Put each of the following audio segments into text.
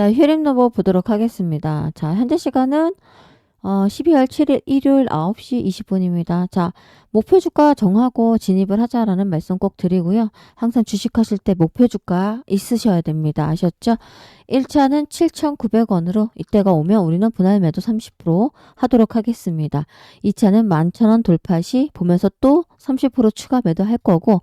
자, 휴림 로봇 보도록 하겠습니다. 자, 현재 시간은 어, 12월 7일 일요일 9시 20분입니다. 자, 목표 주가 정하고 진입을 하자라는 말씀 꼭 드리고요. 항상 주식하실 때 목표 주가 있으셔야 됩니다. 아셨죠? 1차는 7,900원으로 이때가 오면 우리는 분할 매도 30% 하도록 하겠습니다. 2차는 11,000원 돌파 시 보면서 또 30% 추가 매도할 거고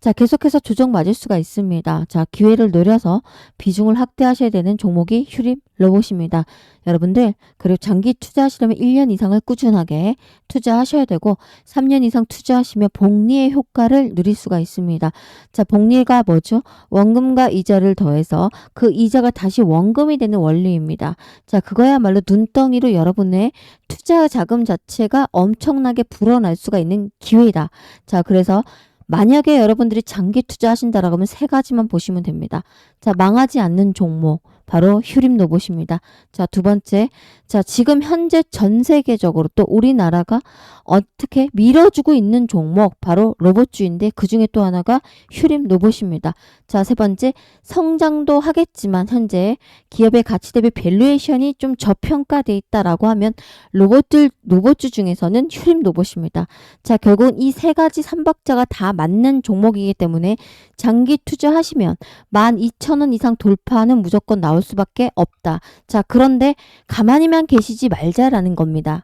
자, 계속해서 조정 맞을 수가 있습니다. 자, 기회를 노려서 비중을 확대하셔야 되는 종목이 휴림 로봇입니다. 여러분들 그리고 장기 투자하시려면 1년 이상을 꾸준하게 투자하셔야 되고 3년 이상 투자하시면 복리의 효과를 누릴 수가 있습니다. 자, 복리가 뭐죠? 원금과 이자를 더해서 그 이자가 다시 원금이 되는 원리입니다. 자, 그거야말로 눈덩이로 여러분의 투자 자금 자체가 엄청나게 불어날 수가 있는 기회이다. 자, 그래서 만약에 여러분들이 장기 투자하신다라고 하면 세 가지만 보시면 됩니다. 자, 망하지 않는 종목. 바로 휴림 로봇입니다. 자, 두 번째. 자, 지금 현재 전 세계적으로 또 우리나라가 어떻게 밀어주고 있는 종목 바로 로봇주인데 그 중에 또 하나가 휴림 로봇입니다. 자, 세 번째. 성장도 하겠지만 현재 기업의 가치 대비 밸류에이션이 좀 저평가돼 있다라고 하면 로봇들 로봇주 중에서는 휴림 로봇입니다. 자, 결국은 이 세 가지 삼박자가 다 맞는 종목이기 때문에 장기 투자하시면 12,000원 이상 돌파는 무조건 나올 수밖에 없다. 자, 그런데 가만히만 계시지 말자라는 겁니다.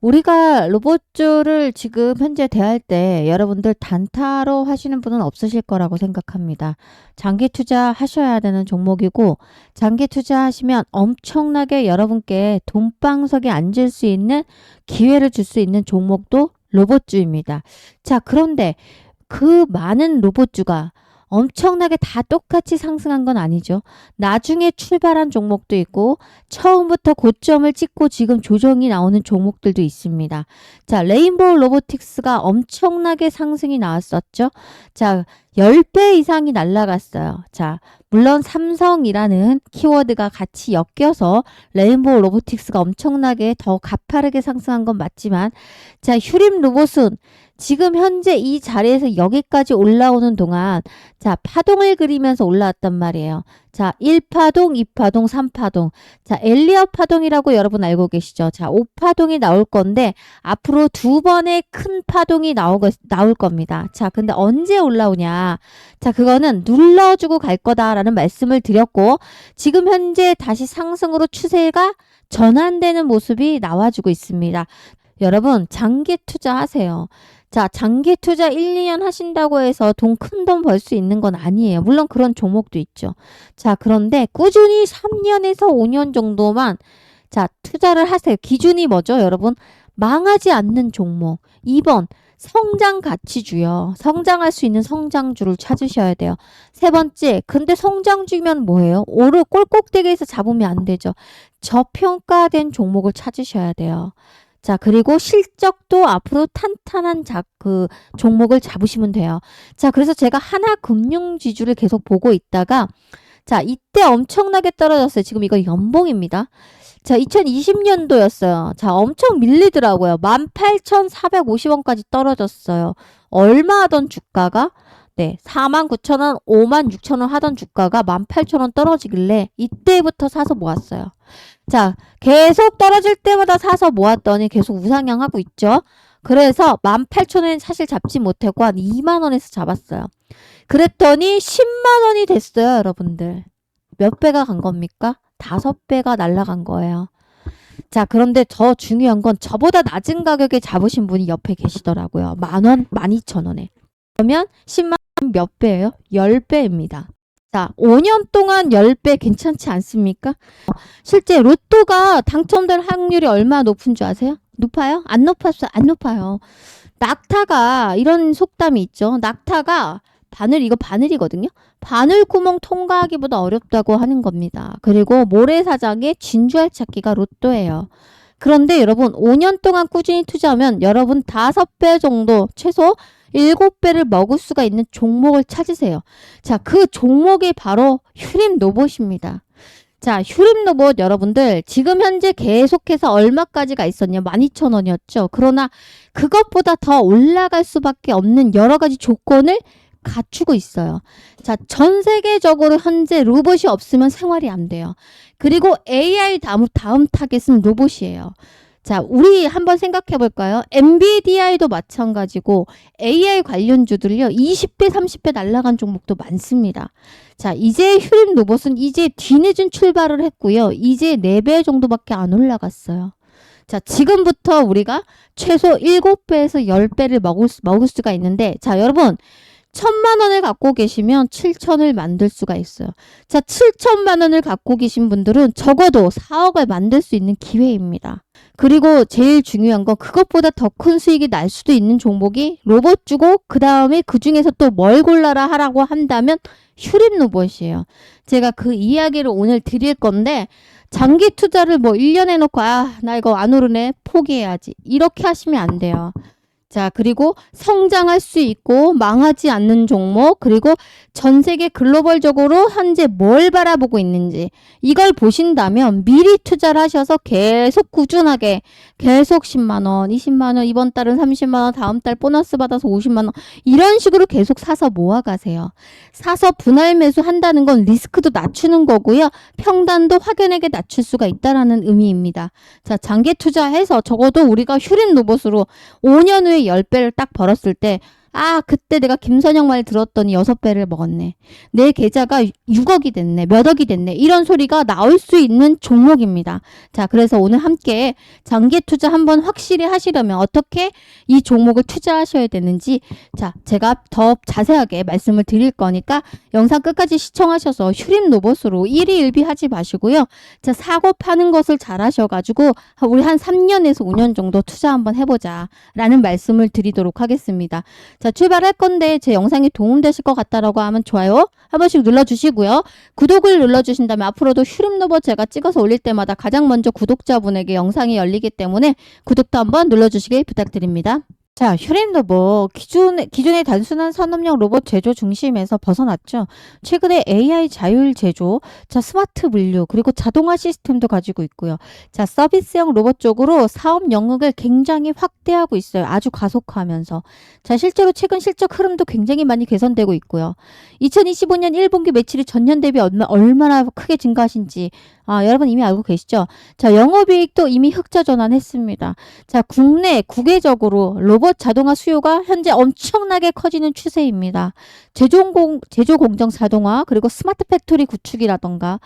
우리가 로봇주를 지금 현재 대할 때 여러분들 단타로 하시는 분은 없으실 거라고 생각합니다. 장기 투자 하셔야 되는 종목이고 장기 투자하시면 엄청나게 여러분께 돈방석에 앉을 수 있는 기회를 줄 수 있는 종목도 로봇주입니다. 자, 그런데 그 많은 로봇주가 엄청나게 다 똑같이 상승한 건 아니죠. 나중에 출발한 종목도 있고 처음부터 고점을 찍고 지금 조정이 나오는 종목들도 있습니다. 자, 레인보우 로보틱스가 엄청나게 상승이 나왔었죠. 자, 10배 이상이 날라갔어요. 자, 물론 삼성이라는 키워드가 같이 엮여서 레인보우 로보틱스가 엄청나게 더 가파르게 상승한 건 맞지만 자, 휴림 로봇은 지금 현재 이 자리에서 여기까지 올라오는 동안 자, 파동을 그리면서 올라왔단 말이에요. 자, 1파동, 2파동, 3파동. 자, 엘리어 파동이라고 여러분 알고 계시죠? 자, 5파동이 나올 건데 앞으로 두 번의 큰 파동이 나오, 나올 겁니다. 자, 근데 언제 올라오냐? 자, 그거는 눌러주고 갈 거다라는 말씀을 드렸고 지금 현재 다시 상승으로 추세가 전환되는 모습이 나와주고 있습니다. 여러분, 장기 투자하세요. 자, 장기 투자 1, 2년 하신다고 해서 돈 큰 돈 벌 수 있는 건 아니에요. 물론 그런 종목도 있죠. 자, 그런데 꾸준히 3년에서 5년 정도만 자, 투자를 하세요. 기준이 뭐죠, 여러분? 망하지 않는 종목. 2번, 성장 가치주요. 성장할 수 있는 성장주를 찾으셔야 돼요. 세 번째, 근데 성장주면 뭐예요? 오르 꼴꼭대기에서 잡으면 안 되죠. 저평가된 종목을 찾으셔야 돼요. 자, 그리고 실적도 앞으로 탄탄한 자, 그 종목을 잡으시면 돼요. 자, 그래서 제가 하나 금융 지주를 계속 보고 있다가 자, 이때 엄청나게 떨어졌어요. 지금 이거 연봉입니다. 자, 2020년도였어요. 자, 엄청 밀리더라고요. 18,450원까지 떨어졌어요. 얼마 하던 주가가 네, 49,000원, 56,000원 하던 주가가 18,000원 떨어지길래 이때부터 사서 모았어요. 자, 계속 떨어질 때마다 사서 모았더니 계속 우상향하고 있죠. 그래서 18,000원엔 사실 잡지 못하고 한 2만 원에서 잡았어요. 그랬더니 10만 원이 됐어요, 여러분들. 몇 배가 간 겁니까? 다섯 배가 날라간 거예요. 자, 그런데 더 중요한 건 저보다 낮은 가격에 잡으신 분이 옆에 계시더라고요. 만 원, 만 이천 원에. 그러면 10만 원 몇 배예요? 10배입니다. 자, 5년 동안 10배 괜찮지 않습니까? 실제 로또가 당첨될 확률이 얼마나 높은 줄 아세요? 높아요? 안 높았어요. 안 높아요. 낙타가 이런 속담이 있죠. 낙타가 바늘 이거 바늘이거든요. 바늘 구멍 통과하기보다 어렵다고 하는 겁니다. 그리고 모래사장에 진주알 찾기가 로또예요. 그런데 여러분 5년 동안 꾸준히 투자하면 여러분 5배 정도 최소 7배를 먹을 수가 있는 종목을 찾으세요. 자, 그 종목이 바로 휴림 로봇입니다. 자, 휴림 로봇 여러분들 지금 현재 계속해서 얼마까지가 있었냐? 12,000원이었죠. 그러나 그것보다 더 올라갈 수밖에 없는 여러 가지 조건을 갖추고 있어요. 자, 전 세계적으로 현재 로봇이 없으면 생활이 안 돼요. 그리고 AI 다음, 다음 타겟은 로봇이에요. 자, 우리 한번 생각해 볼까요? 엔비디아에도 마찬가지고 AI 관련주들요, 20배, 30배 날라간 종목도 많습니다. 자, 이제 휴림 로봇은 이제 뒤늦은 출발을 했고요. 이제 4배 정도밖에 안 올라갔어요. 자, 지금부터 우리가 최소 7배에서 10배를 먹을, 수, 먹을 수가 있는데, 자, 여러분, 천만 원을 갖고 계시면 7천을 만들 수가 있어요. 자, 7천만 원을 갖고 계신 분들은 적어도 4억을 만들 수 있는 기회입니다. 그리고 제일 중요한 건 그것보다 더 큰 수익이 날 수도 있는 종목이 로봇 주고 그 다음에 그 중에서 또 뭘 골라라 하라고 한다면 휴림 로봇이에요. 제가 그 이야기를 오늘 드릴 건데 장기 투자를 뭐 1년 해놓고 아 나 이거 안 오르네 포기해야지 이렇게 하시면 안 돼요. 자, 그리고 성장할 수 있고 망하지 않는 종목, 그리고 전 세계 글로벌적으로 현재 뭘 바라보고 있는지 이걸 보신다면 미리 투자를 하셔서 계속 꾸준하게 계속 10만 원, 20만 원, 이번 달은 30만 원, 다음 달 보너스 받아서 50만 원 이런 식으로 계속 사서 모아 가세요. 사서 분할 매수 한다는 건 리스크도 낮추는 거고요. 평단도 확연하게 낮출 수가 있다라는 의미입니다. 자, 장기 투자해서 적어도 우리가 휴린 로봇으로 5년 후에 10배를 딱 벌었을 때 아, 그때 내가 김선영 말 들었더니 6배를 먹었네. 내 계좌가 6억이 됐네. 몇 억이 됐네. 이런 소리가 나올 수 있는 종목입니다. 자, 그래서 오늘 함께 장기 투자 한번 확실히 하시려면 어떻게 이 종목을 투자하셔야 되는지 자, 제가 더 자세하게 말씀을 드릴 거니까 영상 끝까지 시청하셔서 휴림 로봇으로 1위 1비 하지 마시고요. 자, 사고 파는 것을 잘 하셔 가지고 우리 한 3년에서 5년 정도 투자 한번 해 보자 라는 말씀을 드리도록 하겠습니다. 자, 출발할 건데 제 영상이 도움되실 것 같다라고 하면 좋아요 한 번씩 눌러주시고요. 구독을 눌러주신다면 앞으로도 로봇 제가 찍어서 올릴 때마다 가장 먼저 구독자분에게 영상이 열리기 때문에 구독도 한번 눌러주시길 부탁드립니다. 자, 휴림 로봇 기존의 기존의 단순한 산업용 로봇 제조 중심에서 벗어났죠. 최근에 AI 자율 제조, 자 스마트 물류 그리고 자동화 시스템도 가지고 있고요. 자 서비스형 로봇 쪽으로 사업 영역을 굉장히 확대하고 있어요. 아주 가속화하면서 자 실제로 최근 실적 흐름도 굉장히 많이 개선되고 있고요. 2025년 1분기 매출이 전년 대비 얼마, 얼마나 크게 증가하신지 아, 여러분 이미 알고 계시죠? 자, 영업이익도 이미 흑자 전환했습니다. 자, 국내 국외적으로 로봇 자동화 수요가 현재 엄청나게 커지는 추세입니다. 제조공 제조 공정 자동화 그리고 스마트 팩토리 구축이라던가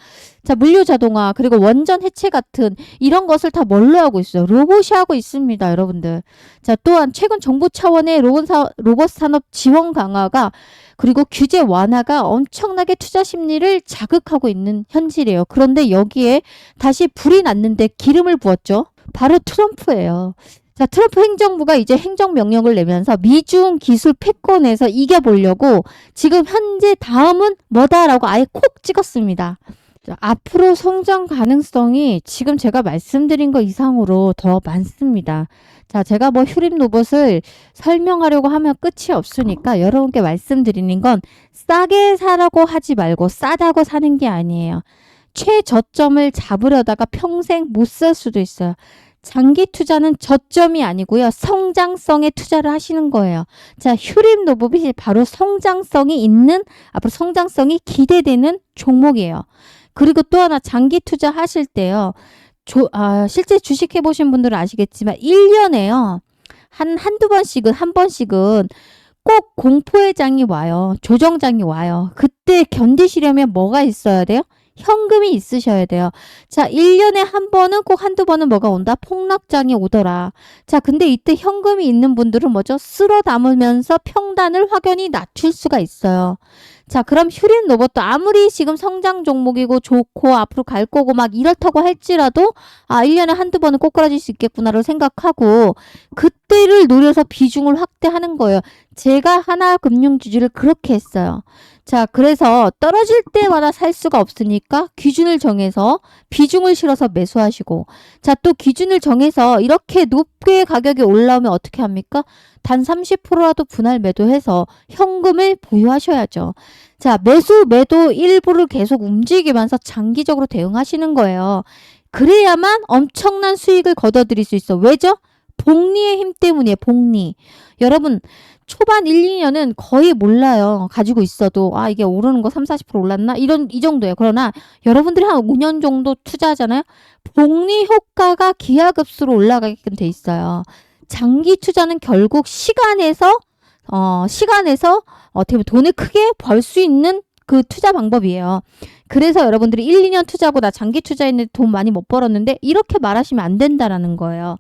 자, 물류 자동화 그리고 원전 해체 같은 이런 것을 다 뭘로 하고 있어요? 로봇이 하고 있습니다, 여러분들. 자, 또한 최근 정부 차원의 로봇, 사, 로봇 산업 지원 강화가 그리고 규제 완화가 엄청나게 투자 심리를 자극하고 있는 현실이에요. 그런데 여기에 다시 불이 났는데 기름을 부었죠. 바로 트럼프예요. 자, 트럼프 행정부가 이제 행정명령을 내면서 미중 기술 패권에서 이겨보려고 지금 현재 다음은 뭐다라고 아예 콕 찍었습니다. 자, 앞으로 성장 가능성이 지금 제가 말씀드린 것 이상으로 더 많습니다. 자, 제가 뭐 휴림 로봇을 설명하려고 하면 끝이 없으니까 여러분께 말씀드리는 건 싸게 사라고 하지 말고 싸다고 사는 게 아니에요. 최저점을 잡으려다가 평생 못 살 수도 있어요. 장기 투자는 저점이 아니고요. 성장성에 투자를 하시는 거예요. 자, 휴림 로봇이 바로 성장성이 있는, 앞으로 성장성이 기대되는 종목이에요. 그리고 또 하나 장기 투자 하실 때요. 조, 아, 실제 주식 해보신 분들은 아시겠지만 1년에요. 한, 한두 번씩은, 한 번씩은 꼭 공포의 장이 와요. 조정장이 와요. 그때 견디시려면 뭐가 있어야 돼요? 현금이 있으셔야 돼요. 자, 1년에 한 번은 꼭 한두 번은 뭐가 온다? 폭락장이 오더라. 자, 근데 이때 현금이 있는 분들은 뭐죠? 쓸어 담으면서 평단을 확연히 낮출 수가 있어요. 자, 그럼 휴린 로봇도 아무리 지금 성장 종목이고 좋고 앞으로 갈 거고 막 이렇다고 할지라도 아, 1년에 한두 번은 꼬꾸라질 수 있겠구나를 생각하고 그때를 노려서 비중을 확대하는 거예요. 제가 하나 금융주주를 그렇게 했어요. 자, 그래서 떨어질 때마다 살 수가 없으니까 기준을 정해서 비중을 실어서 매수하시고 자, 또 기준을 정해서 이렇게 높게 가격이 올라오면 어떻게 합니까? 단 30%라도 분할 매도해서 현금을 보유하셔야죠. 자, 매수, 매도 일부를 계속 움직이면서 장기적으로 대응하시는 거예요. 그래야만 엄청난 수익을 거둬들일 수 있어. 왜죠? 복리의 힘 때문이에요, 복리. 여러분, 초반 1, 2년은 거의 몰라요. 가지고 있어도 아 이게 오르는 거 3, 40% 올랐나? 이런 이 정도예요. 그러나 여러분들이 한 5년 정도 투자하잖아요. 복리 효과가 기하급수로 올라가게끔 돼 있어요. 장기 투자는 결국 시간에서 어 시간에서 어떻게 보면 돈을 크게 벌 수 있는 그 투자 방법이에요. 그래서 여러분들이 1, 2년 투자하고 나 장기 투자했는데 돈 많이 못 벌었는데 이렇게 말하시면 안 된다라는 거예요.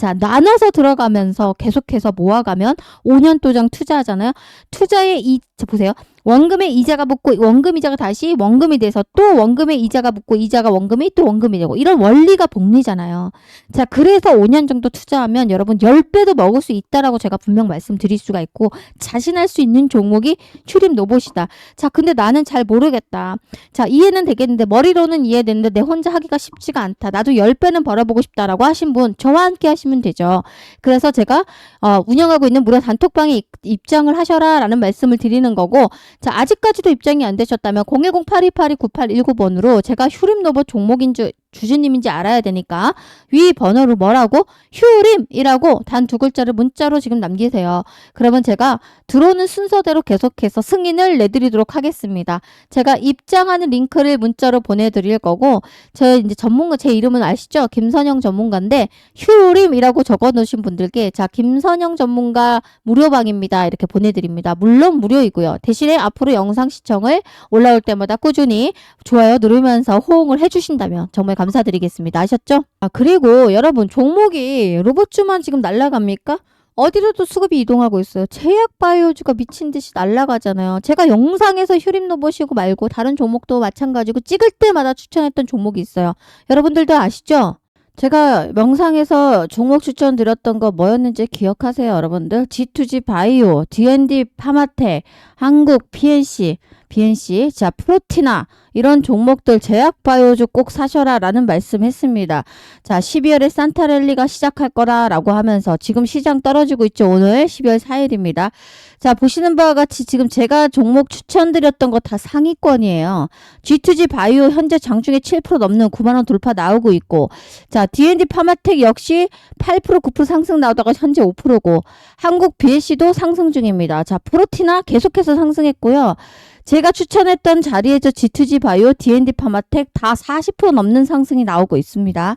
자, 나눠서 들어가면서 계속해서 모아가면 5년 도장 투자하잖아요. 투자의 이, 자, 보세요. 원금의 이자가 붙고 원금 이자가 다시 원금이 돼서 또 원금의 이자가 붙고 이자가 원금이 또 원금이 되고 이런 원리가 복리잖아요. 자, 그래서 5년 정도 투자하면 여러분 10배도 먹을 수 있다라고 제가 분명 말씀드릴 수가 있고 자신할 수 있는 종목이 출입 로봇이다. 자, 근데 나는 잘 모르겠다. 자, 이해는 되겠는데 머리로는 이해되는데 내 혼자 하기가 쉽지가 않다. 나도 10배는 벌어보고 싶다라고 하신 분 저와 함께 하시면 되죠. 그래서 제가 어, 운영하고 있는 무료 단톡방에 입- 입장을 하셔라라는 말씀을 드리는 거고 자, 아직까지도 입장이 안 되셨다면 010-8282-9819번으로 제가 휴림 로봇 종목인 줄 주주님인지 알아야 되니까 위 번호로 뭐라고 휴림이라고 단 두 글자를 문자로 지금 남기세요. 그러면 제가 들어오는 순서대로 계속해서 승인을 내드리도록 하겠습니다. 제가 입장하는 링크를 문자로 보내드릴 거고 저 이제 전문가 제 이름은 아시죠? 김선영 전문가인데 휴림이라고 적어놓으신 분들께 자 김선영 전문가 무료방입니다 이렇게 보내드립니다. 물론 무료이고요. 대신에 앞으로 영상 시청을 올라올 때마다 꾸준히 좋아요 누르면서 호응을 해주신다면 정말 감사드리겠습니다. 아셨죠? 아 그리고 여러분 종목이 로봇주만 지금 날라갑니까? 어디로도 수급이 이동하고 있어요. 제약 바이오주가 미친 듯이 날아가잖아요. 제가 영상에서 휴림 로봇이고 말고 다른 종목도 마찬가지고 찍을 때마다 추천했던 종목이 있어요. 여러분들도 아시죠? 제가 명상에서 종목 추천 드렸던 거 뭐였는지 기억하세요, 여러분들? G2G 바이오, D&D 파마텍, 한국 PNC, BNC, 자 프로티나 이런 종목들 제약 바이오주 꼭 사셔라 라는 말씀했습니다. 자 12월에 산타랠리가 시작할 거라라고 하면서 지금 시장 떨어지고 있죠. 오늘 12월 4일입니다. 자 보시는 바와 같이 지금 제가 종목 추천드렸던 거 다 상위권이에요. G2G 바이오 현재 장중에 7% 넘는 9만 원 돌파 나오고 있고 자 D&D 파마텍 역시 8% 9% 상승 나오다가 현재 5%고 한국 BSC도 상승 중입니다. 자 프로티나 계속해서 상승했고요. 제가 추천했던 자리에서 G2G 바이오, D&D 파마텍 다 40% 넘는 상승이 나오고 있습니다.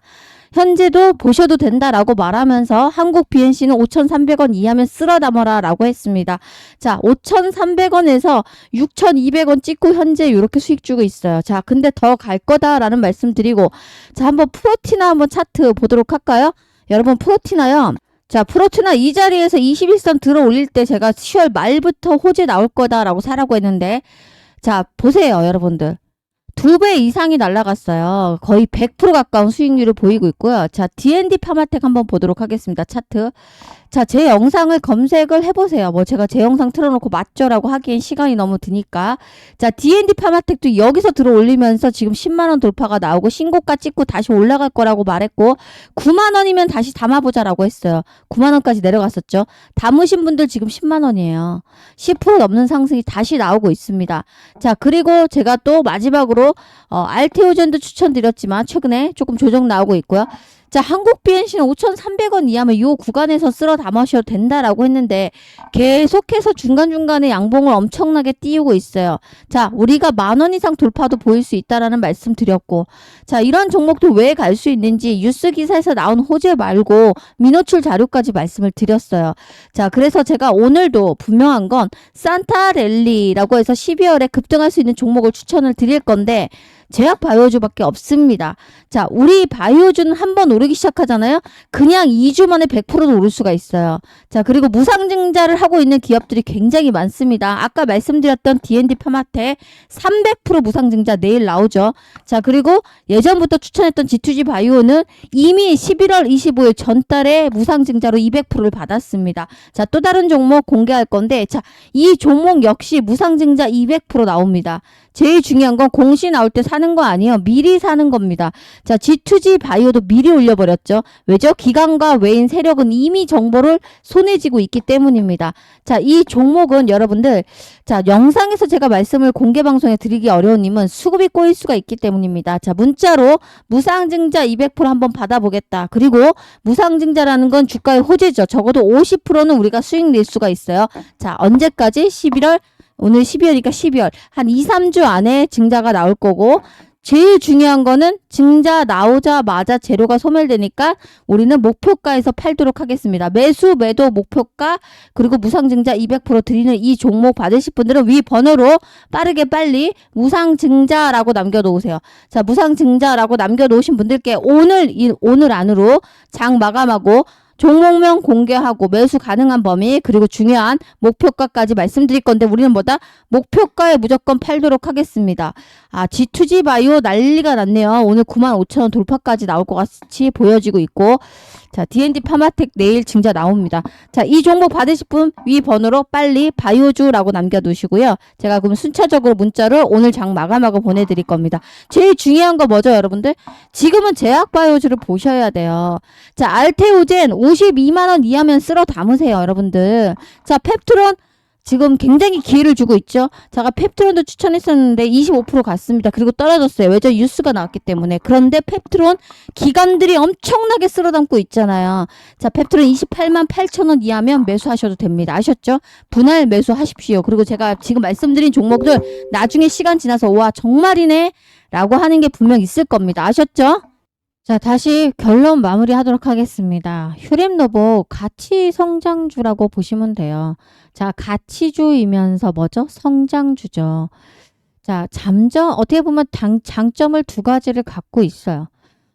현재도 보셔도 된다라고 말하면서 한국 BNC는 5,300원 이하면 쓸어 담아라 라고 했습니다. 자, 5,300원에서 6,200원 찍고 현재 이렇게 수익 주고 있어요. 자, 근데 더 갈 거다라는 말씀 드리고 자, 한번 프로티나 한번 차트 보도록 할까요? 여러분 프로티나요. 자, 프로티나 이 자리에서 21선 들어 올릴 때 제가 10월 말부터 호재 나올 거다라고 사라고 했는데 자, 보세요, 여러분들. 두 배 이상이 날라갔어요. 거의 100% 가까운 수익률을 보이고 있고요. 자, D&D 파마텍 한번 보도록 하겠습니다. 차트. 자, 제 영상을 검색을 해보세요. 뭐 제가 제 영상 틀어놓고 맞죠라고 하기엔 시간이 너무 드니까. 자, D&D 파마텍도 여기서 들어 올리면서 지금 10만원 돌파가 나오고 신고가 찍고 다시 올라갈 거라고 말했고 9만원이면 다시 담아보자라고 했어요. 9만원까지 내려갔었죠. 담으신 분들 지금 10만원이에요. 10% 넘는 상승이 다시 나오고 있습니다. 자, 그리고 제가 또 마지막으로 어, 알테오젠도 추천드렸지만 최근에 조금 조정 나오고 있고요. 자, 한국 BNC는 5,300원 이하면 이 구간에서 쓸어 담으셔도 된다라고 했는데 계속해서 중간중간에 양봉을 엄청나게 띄우고 있어요. 자, 우리가 만 원 이상 돌파도 보일 수 있다라는 말씀 드렸고 자, 이런 종목도 왜 갈 수 있는지 뉴스 기사에서 나온 호재 말고 민호출 자료까지 말씀을 드렸어요. 자, 그래서 제가 오늘도 분명한 건 산타 랠리라고 해서 12월에 급등할 수 있는 종목을 추천을 드릴 건데 제약 바이오주밖에 없습니다. 자, 우리 바이오주는 한 번 오르기 시작하잖아요. 그냥 2주 만에 100%도 오를 수가 있어요. 자, 그리고 무상증자를 하고 있는 기업들이 굉장히 많습니다. 아까 말씀드렸던 D&D 파마텍 300% 무상증자 내일 나오죠. 자, 그리고 예전부터 추천했던 G2G 바이오는 이미 11월 25일 전달에 무상증자로 200%를 받았습니다. 자, 또 다른 종목 공개할 건데, 자, 이 종목 역시 무상증자 200% 나옵니다. 제일 중요한 건 공시 나올 때 사는 거 아니에요. 미리 사는 겁니다. 자, G2G 바이오도 미리 올려버렸죠. 왜죠? 기관과 외인 세력은 이미 정보를 손에 쥐고 있기 때문입니다. 자, 이 종목은 여러분들, 자, 영상에서 제가 말씀을 공개 방송에 드리기 어려운 님은 수급이 꼬일 수가 있기 때문입니다. 자, 문자로 무상증자 200% 한번 받아보겠다. 그리고 무상증자라는 건 주가의 호재죠. 적어도 50%는 우리가 수익 낼 수가 있어요. 자, 언제까지? 11월 오늘 12월이니까 12월 한 2, 3주 안에 증자가 나올 거고 제일 중요한 거는 증자 나오자마자 재료가 소멸되니까 우리는 목표가에서 팔도록 하겠습니다. 매수 매도 목표가 그리고 무상증자 200% 드리는 이 종목 받으실 분들은 위 번호로 빠르게 빨리 무상증자라고 남겨놓으세요. 자 무상증자라고 남겨놓으신 분들께 오늘 이, 오늘 안으로 장 마감하고 종목명 공개하고 매수 가능한 범위 그리고 중요한 목표가까지 말씀드릴 건데 우리는 뭐다 목표가에 무조건 팔도록 하겠습니다. 아 G2G 바이오 난리가 났네요. 오늘 95,000원 돌파까지 나올 것 같이 보여지고 있고 자 D&D 파마텍 내일 증자 나옵니다. 자 이 종목 받으실 분 위 번호로 빨리 바이오주라고 남겨두시고요. 제가 그럼 순차적으로 문자를 오늘 장 마감하고 보내드릴 겁니다. 제일 중요한 거 뭐죠 여러분들? 지금은 제약 바이오주를 보셔야 돼요. 자, 알테오젠 52만 원 이하면 쓸어 담으세요, 여러분들. 자, 펩트론 지금 굉장히 기회를 주고 있죠. 제가 펩트론도 추천했었는데 25% 갔습니다. 그리고 떨어졌어요. 왜죠? 뉴스가 나왔기 때문에. 그런데 펩트론 기관들이 엄청나게 쓸어 담고 있잖아요. 자, 펩트론 28만 8천 원 이하면 매수하셔도 됩니다. 아셨죠? 분할 매수하십시오. 그리고 제가 지금 말씀드린 종목들 나중에 시간 지나서 와, 정말이네. 라고 하는 게 분명 있을 겁니다. 아셨죠? 자, 다시 결론 마무리하도록 하겠습니다. 휴림로봇 가치 성장주라고 보시면 돼요. 자, 가치주이면서 뭐죠? 성장주죠. 자, 잠정, 어떻게 보면 당, 장점을 두 가지를 갖고 있어요.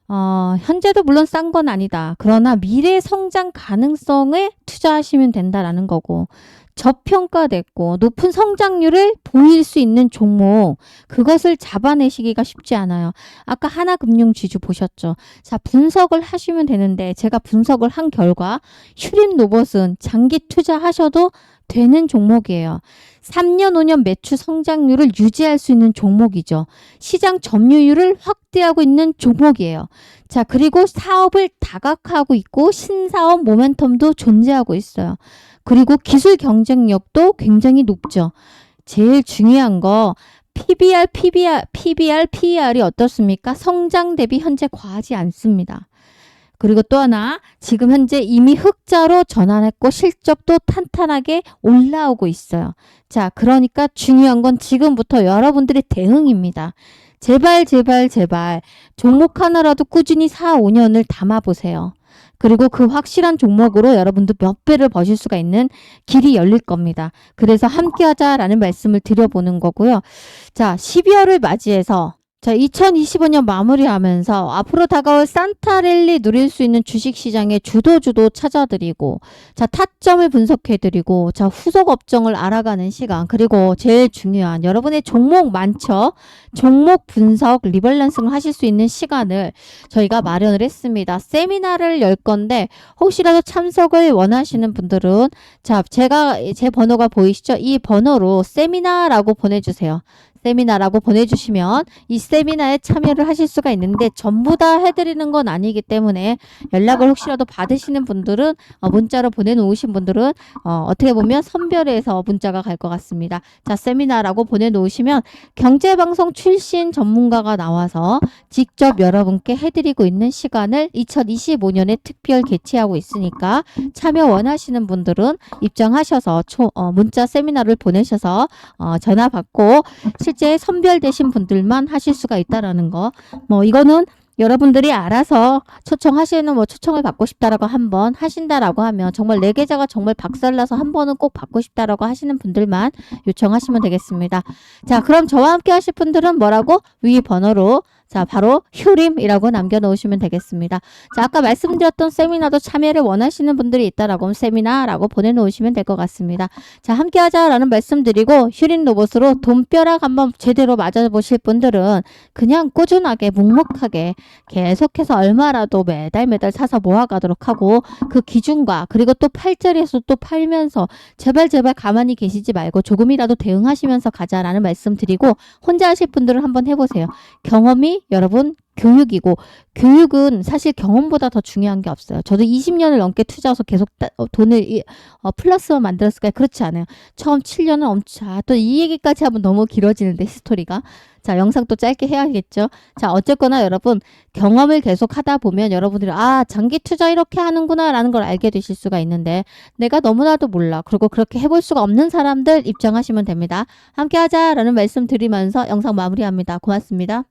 어, 현재도 물론 싼 건 아니다. 그러나 미래 성장 가능성에 투자하시면 된다라는 거고, 저평가됐고, 높은 성장률을 보일 수 있는 종목, 그것을 잡아내시기가 쉽지 않아요. 아까 하나금융 지주 보셨죠? 자, 분석을 하시면 되는데, 제가 분석을 한 결과, 휴림 로봇은 장기 투자하셔도 되는 종목이에요. 3년, 5년 매출 성장률을 유지할 수 있는 종목이죠. 시장 점유율을 확 대하고 있는 종목이에요. 자, 그리고 사업을 다각화하고 있고 신사업 모멘텀도 존재하고 있어요. 그리고 기술 경쟁력도 굉장히 높죠. 제일 중요한 거 PBR, PBR, PBR, PER이 어떻습니까? 성장 대비 현재 과하지 않습니다. 그리고 또 하나, 지금 현재 이미 흑자로 전환했고 실적도 탄탄하게 올라오고 있어요. 자, 그러니까 중요한 건 지금부터 여러분들의 대응입니다. 제발, 제발, 제발, 종목 하나라도 꾸준히 4, 5년을 담아보세요. 그리고 그 확실한 종목으로 여러분도 몇 배를 버실 수가 있는 길이 열릴 겁니다. 그래서 함께 하자라는 말씀을 드려보는 거고요. 자, 12월을 맞이해서 자, 2025년 마무리하면서 앞으로 다가올 산타랠리 누릴 수 있는 주식시장의 주도주도 찾아드리고, 자, 타점을 분석해드리고, 자, 후속 업종을 알아가는 시간, 그리고 제일 중요한 여러분의 종목 많죠? 종목 분석, 리밸런싱을 하실 수 있는 시간을 저희가 마련을 했습니다. 세미나를 열 건데, 혹시라도 참석을 원하시는 분들은, 자, 제가, 제 번호가 보이시죠? 이 번호로 세미나라고 보내주세요. 세미나라고 보내주시면 이 세미나에 참여를 하실 수가 있는데 전부 다 해드리는 건 아니기 때문에 연락을 혹시라도 받으시는 분들은 어, 문자로 보내놓으신 분들은 어, 어떻게 보면 선별해서 문자가 갈 것 같습니다. 자 세미나라고 보내놓으시면 경제방송 출신 전문가가 나와서 직접 여러분께 해드리고 있는 시간을 2025년에 특별 개최하고 있으니까 참여 원하시는 분들은 입장하셔서 초, 어, 문자 세미나를 보내셔서 어, 전화 받고 실제 선별되신 분들만 하실 수가 있다라는 거. 뭐 이거는 여러분들이 알아서 초청하시는 뭐 초청을 받고 싶다라고 한번 하신다라고 하면 정말 내 계좌가 정말 박살나서 한 번은 꼭 받고 싶다라고 하시는 분들만 요청하시면 되겠습니다. 자, 그럼 저와 함께 하실 분들은 뭐라고 위 번호로 자, 바로 휴림이라고 남겨놓으시면 되겠습니다. 자, 아까 말씀드렸던 세미나도 참여를 원하시는 분들이 있다라고 하면 세미나라고 보내놓으시면 될 것 같습니다. 자, 함께 하자라는 말씀 드리고 휴림 로봇으로 돈벼락 한번 제대로 맞아보실 분들은 그냥 꾸준하게 묵묵하게 계속해서 얼마라도 매달 매달 사서 모아가도록 하고 그 기준과 그리고 또 팔자리에서 또 팔면서 제발 제발 가만히 계시지 말고 조금이라도 대응하시면서 가자라는 말씀 드리고 혼자 하실 분들은 한번 해보세요. 경험이 여러분 교육이고 교육은 사실 경험보다 더 중요한 게 없어요. 저도 20년을 넘게 투자해서 계속 따- 어, 돈을 이- 어, 플러스만 만들었을까요? 그렇지 않아요. 처음 7년은 엄청 아, 또이 얘기까지 하면 너무 길어지는데 스토리가 자 영상 또 짧게 해야겠죠. 자 어쨌거나 여러분 경험을 계속 하다 보면 여러분들이 아 장기 투자 이렇게 하는구나라는 걸 알게 되실 수가 있는데 내가 너무나도 몰라 그리고 그렇게 해볼 수가 없는 사람들 입장하시면 됩니다. 함께 하자라는 말씀 드리면서 영상 마무리합니다. 고맙습니다.